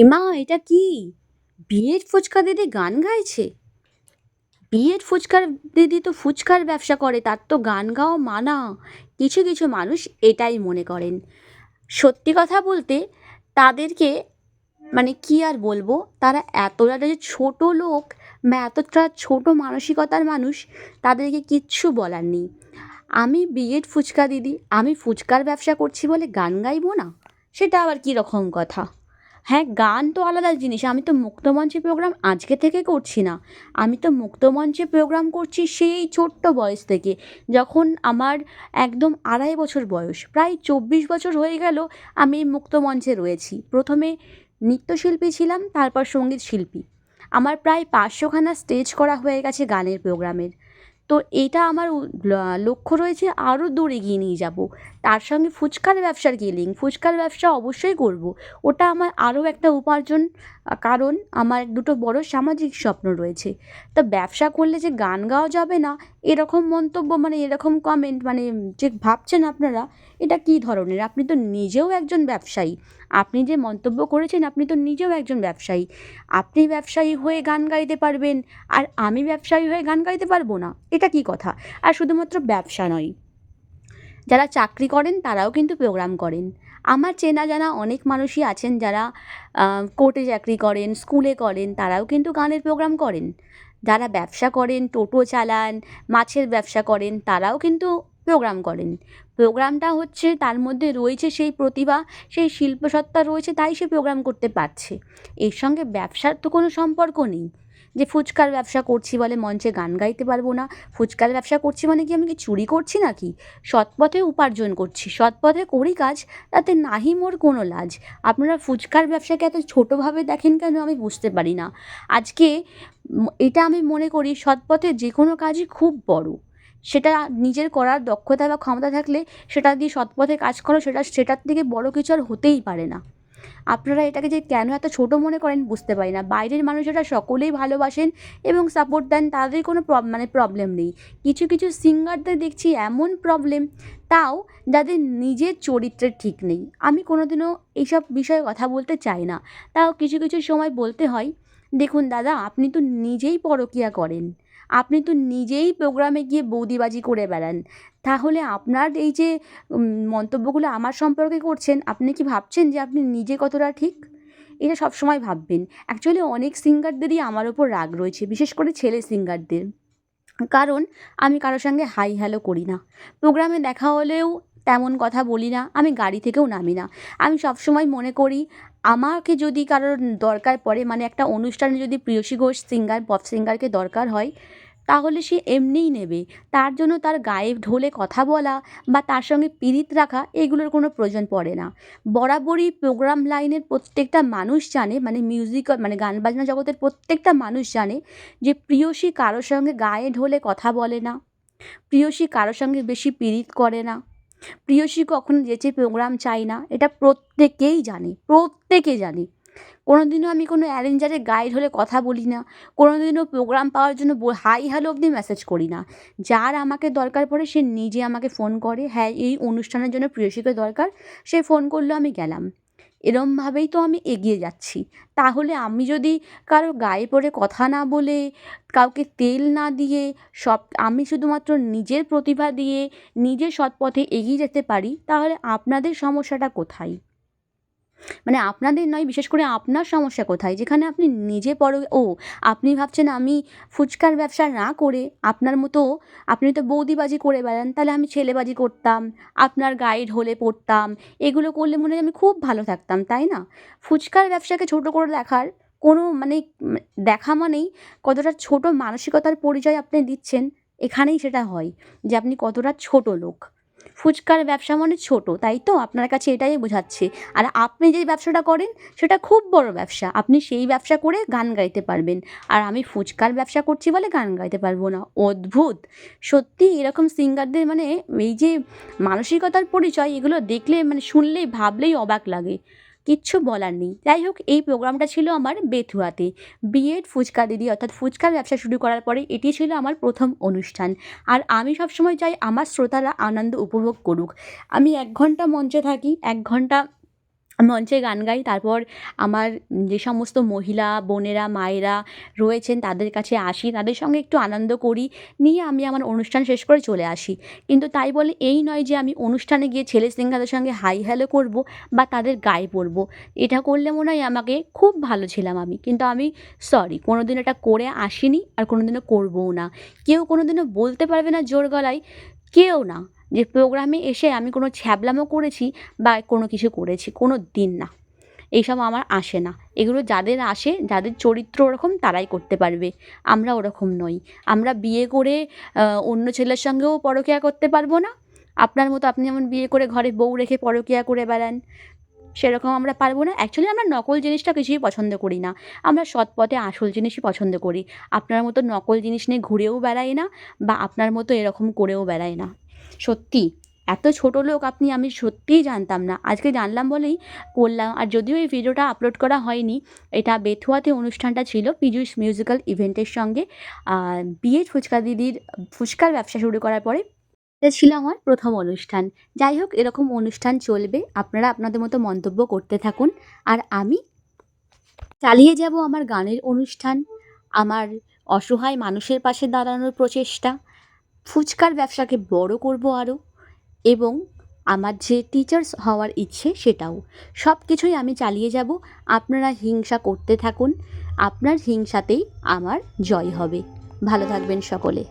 এমা এটা কি? বিয়ের ফুচকা দিদি গান গাইছে? বিয়ের ফুচকার দিদি তো ফুচকার ব্যবসা করে, তার তো গান গাওয়া মানা। কিছু কিছু মানুষ এটাই মনে করেন। সত্যি কথা বলতে তাদেরকে মানে কি আর বলব, তারা এতটা যে ছোট লোক, বা এতটা ছোট মানসিকতার মানুষ, তাদেরকে কিচ্ছু বলার নেই। আমি বিয়ের ফুচকা দিদি, আমি ফুচকার ব্যবসা করছি বলে গান গাইবো না? সেটা আবার কী রকম কথা? হ্যাঁ গান তো আলাদা জিনিস। আমি তো মুক্তমঞ্চে প্রোগ্রাম আজকে থেকে করছি না। আমি তো মুক্তমঞ্চে প্রোগ্রাম করছি সেই ছোট্ট বয়স থেকে। যখন আমার একদম আড়াই বছর বয়স, প্রায় চব্বিশ বছর হয়ে গেল আমি মুক্তমঞ্চে রয়েছি। প্রথমে নৃত্যশিল্পী ছিলাম, তারপর সংগীত শিল্পী। আমার প্রায় পাঁচশোখানা স্টেজ করা হয়ে গেছে গানের প্রোগ্রামের তো এটা আমার লক্ষ্য রয়েছে আরও দূর এগিয়ে নিয়ে যাব। তার সঙ্গে ফুচকার ব্যবসার কী লিঙ্ক ফুচকার ব্যবসা অবশ্যই করব। ওটা আমার আরও একটা উপার্জন কারণ আমার দুটো বড় সামাজিক স্বপ্ন রয়েছে। তা ব্যবসা করলে যে গান গাওয়া যাবে না, এরকম মন্তব্য মানে এরকম কমেন্ট মানে যে ভাবছেন আপনারা এটা কী ধরনের? আপনি তো নিজেও একজন ব্যবসায়ী। আপনি যে মন্তব্য করেছেন, আপনি তো নিজেও একজন ব্যবসায়ী। আপনি ব্যবসায়ী হয়ে গান গাইতে পারবেন, আর আমি ব্যবসায়ী হয়ে গান গাইতে পারব না। এটা কী কথা? আর শুধুমাত্র ব্যবসা নয়। যারা চাকরি করেন, তারাও কিন্তু প্রোগ্রাম করেন। আমার চেনা জানা অনেক মানুষই আছেন যারা কোর্টে চাকরি করেন, স্কুলে করেন, তারাও কিন্তু গানের প্রোগ্রাম করেন। যারা ব্যবসা করেন, টোটো চালান, মাছের ব্যবসা করেন, তারাও কিন্তু প্রোগ্রাম করেন। প্রোগ্রামটা হচ্ছে তার মধ্যে রয়েছে সেই প্রতিভা, সেই শিল্পসত্তা রয়েছে তাই সে প্রোগ্রাম করতে পারছে। এর সঙ্গে ব্যবসার তো কোনো সম্পর্ক নেই। যে ফুচকার ব্যবসা করছি বলে মঞ্চে গান গাইতে পারব না, ফুচকার ব্যবসা করছি মানে কি আমি কি চুরি করছি নাকি? সৎ পথে উপার্জন করছি, সৎ পথে করি কাজ, তাতে নাহি মোর কোনো লাজ। আপনারা ফুচকার ব্যবসাকে এত ছোটোভাবে দেখেন কেন আমি বুঝতে পারি না। আজকে এটা আমি মনে করি সৎ পথে যে কোনো কাজই খুব বড়। সেটা নিজের করার দক্ষতা বা ক্ষমতা থাকলে সেটা দিয়ে সৎপথে কাজ করো, সেটা, সেটার থেকে বড় কিছু আর হতেই পারে না। আপনারা এটাকে যে কেন এত ছোটো মনে করেন বুঝতে পারি না। বাইরের মানুষেরা সকলেই ভালোবাসেন এবং সাপোর্ট দেন, তাদের কোনো মানে প্রবলেম নেই। কিছু কিছু সিঙ্গারদের দেখছি এমন প্রবলেম তাও যাদের নিজের চরিত্রের ঠিক নেই। আমি কোনোদিনও এইসব বিষয়ে কথা বলতে চাই না। তাও কিছু কিছু সময় বলতে হয়, দেখুন দাদা, আপনি তো নিজেই পরকিয়া করেন। আপনি তো নিজেই প্রোগ্রামে গিয়ে বৌদিবাজি করে বেড়ান। তাহলে আপনার এই যে মন্তব্যগুলো আমার সম্পর্কে করছেন, আপনি কি ভাবছেন যে আপনি নিজে কতটা ঠিক? এটা সবসময় ভাববেন। অ্যাকচুয়ালি অনেক সিঙ্গারদেরই আমার ওপর রাগ রয়েছে, বিশেষ করে ছেলে সিঙ্গারদের কারণ আমি কারোর সঙ্গে হাই হ্যালো করি না। প্রোগ্রামে দেখা হলেও তেমন কথা বলি না, আমি গাড়ি থেকেও নামি না। আমি সবসময় মনে করি, আমাকে যদি কারোর দরকার পড়ে মানে একটা অনুষ্ঠানে যদি প্রিয়সী ঘোষ সিঙ্গার পপ সিঙ্গারকে দরকার হয়, তাহলে সে এমনিই নেবে। তার জন্য তার গায়ে ঢোলে কথা বলা বা তার সঙ্গে পীড়িত রাখা, এগুলোর কোনো প্রয়োজন পড়ে না। বরাবরই প্রোগ্রাম লাইনের প্রত্যেকটা মানুষ জানে মানে মিউজিক মানে গান বাজনা জগতের প্রত্যেকটা মানুষ জানে যে প্রিয়সী কারোর সঙ্গে গায়ে ঢোলে কথা বলে না, প্রিয়সী কারোর সঙ্গে বেশি পীড়িত করে না। প্রিয়সী কখনো যেচে প্রোগ্রাম চাই না, এটা প্রত্যেকেই জানে, প্রত্যেকে জানে। কোনো দিনও আমি কোনো অ্যারেঞ্জারে গাইড হলে কথা বলি না কোনো দিনও প্রোগ্রাম পাওয়ার জন্য হাই হ্যালো অবধি মেসেজ করি না। যার আমাকে দরকার পড়ে সে নিজে আমাকে ফোন করে হ্যাঁ এই অনুষ্ঠানের জন্য প্রিয়সীকে দরকার, সে ফোন করল আমি গেলাম। এরমভাবেই তো আমি এগিয়ে যাচ্ছি। তাহলে আমি যদি কারও গায়ে পড়ে কথা না বলে, কাউকে তেল না দিয়ে, সব, আমি শুধুমাত্র নিজের প্রতিভা দিয়ে নিজের সৎ পথে এগিয়ে যেতে পারি, তাহলে আপনাদের সমস্যাটা কোথায়? মানে আপনাদের নয়, বিশেষ করে আপনার সমস্যা কোথায়? যেখানে আপনি নিজে পর, ও, আপনি ভাবছেন আমি ফুচকার ব্যবসা না করে আপনার মতো, আপনি তো বৌদিবাজি করে বেড়ান, তাহলে আমি ছেলেবাজি করতাম, আপনার গাইড হলে পড়তাম, এগুলো করলে মনে হয় আমি খুব ভালো থাকতাম, তাই না? ফুচকার ব্যবসাকে ছোটো করে দেখার কোনো মানে দেখা মানেই কতটা ছোট মানসিকতার পরিচয় আপনি দিচ্ছেন, এখানেই সেটা হয় যে আপনি কতটা ছোট লোক। ফুচকার ব্যবসা মানে ছোটো, তাই তো? আপনার কাছে এটাই বোঝাচ্ছে। আর আপনি যে ব্যবসাটা করেন, সেটা খুব বড় ব্যবসা। আপনি সেই ব্যবসা করে গান গাইতে পারবেন। আর আমি ফুচকার ব্যবসা করছি বলে গান গাইতে পারব না। অদ্ভুত! সত্যি এরকম সিঙ্গারদের মানে এই যে মানসিকতার পরিচয়, এগুলো দেখলে মানে শুনলেই, ভাবলেই অবাক লাগে। কিচ্ছু বলার নেই। যাই হোক, এই প্রোগ্রামটা ছিল আমার বেথুয়াতে। বিএড ফুচকা দিদি, অর্থাৎ ফুচকার ব্যবসা শুরু করার পরে এটি ছিল আমার প্রথম অনুষ্ঠান। আর আমি সবসময় চাই আমার শ্রোতারা আনন্দ উপভোগ করুক। আমি এক ঘণ্টা মঞ্চে থাকি, এক ঘণ্টা মঞ্চে গান গাই। তারপর আমার যে সমস্ত মহিলা, বোনেরা, মায়েরা রয়েছেন তাদের কাছে আসি। তাদের সঙ্গে একটু আনন্দ করি। নিয়ে আমি আমার অনুষ্ঠান শেষ করে চলে আসি। কিন্তু তাই বলে এই নয় যে আমি অনুষ্ঠানে গিয়ে ছেলে সিঙ্গারদের সঙ্গে হাই হ্যালো করব বা তাদের গায়ে পড়ব। এটা করলে মনে হয় আমাকে খুব ভালো ছিলাম আমি। কিন্তু আমি সরি কোনো দিন এটা করে আসিনি আর কোনো দিনও করবোও না। কেউ কোনো দিনও বলতে পারবে না জোর গলায়। কেউ না। যে প্রোগ্রামে এসে আমি কোনো ছ্যাবলামো করেছি বা কোনো কিছু করেছি, কোনো দিন না। এইসব আমার আসে না। এগুলো যাদের আসে, যাদের চরিত্র ওরকম, তারাই করতে পারবে। আমরা ওরকম নই। আমরা বিয়ে করে অন্য ছেলের সঙ্গেও পরকীয়া করতে পারব না। আপনার মতো আপনি যেমন বিয়ে করে ঘরে বউ রেখে পরকীয়া করে বেড়ান, সেরকম আমরা পারব না। অ্যাকচুয়ালি আমরা নকল জিনিসটা কিছুই পছন্দ করি না। আমরা সৎ পথে আসল জিনিসই পছন্দ করি। আপনার মতো নকল জিনিস নিয়ে ঘুরেও বেড়াই না বা আপনার মতো এরকম করেও বেড়াই না। সত্যি? এত ছোট লোক আপনি, আমি সত্যিই জানতাম না। আজকে জানলাম বলেই করলাম। আর যদিও এই ভিডিওটা আপলোড করা হয়নি, এটা বেথুয়াতে অনুষ্ঠানটা ছিল পিজুস মিউজিক্যাল ইভেন্টের সঙ্গে। আর বিয়ে ফুচকা দিদির ফুচকার ব্যবসা শুরু করার পরে এটা ছিল আমার প্রথম অনুষ্ঠান। যাই হোক, এরকম অনুষ্ঠান চলবে। আপনারা আপনাদের মতো মন্তব্য করতে থাকুন। আর আমি চালিয়ে যাব আমার গানের অনুষ্ঠান, আমার অসহায় মানুষের পাশে দাঁড়ানোর প্রচেষ্টা। ফুচকার ব্যবসাকে বড় করব আরও এবং আমার যে টিচার্স হওয়ার ইচ্ছে সেটাও। সব কিছুই আমি চালিয়ে যাব। আপনারা হিংসা করতে থাকুন। আপনার হিংসাতেই আমার জয় হবে। ভালো থাকবেন সকলে।